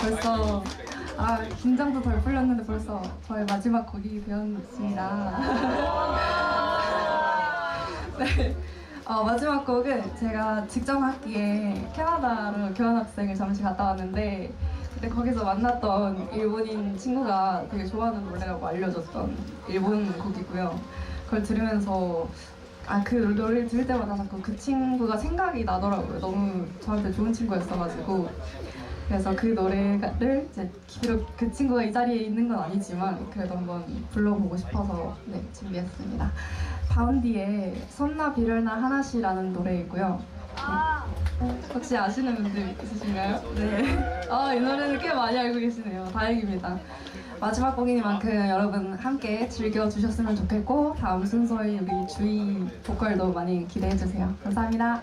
벌써 아 긴장도 덜 풀렸는데 벌써 저의 마지막 곡이 되었습니다. 네. 어, 마지막 곡은 제가 직전 학기에 캐나다로 교환학생을 잠시 갔다 왔는데 그때 거기서 만났던 일본인 친구가 되게 좋아하는 노래라고 알려줬던 일본 곡이고요. 그걸 들으면서 아 그 노래를 들을 때마다 자꾸 그 친구가 생각이 나더라고요. 너무 저한테 좋은 친구였어가지고 그래서 그 노래를 이제 비록 그 친구가 이 자리에 있는 건 아니지만 그래도 한번 불러보고 싶어서 네 준비했습니다. 바운디의 손나 비를나 하나시라는 노래이고요. 네. 혹시 아시는 분들 있으신가요? 네. 아, 이 노래를 꽤 많이 알고 계시네요. 다행입니다. 마지막 곡이니만큼 여러분 함께 즐겨주셨으면 좋겠고 다음 순서의 우리 주희 보컬도 많이 기대해주세요. 감사합니다.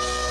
you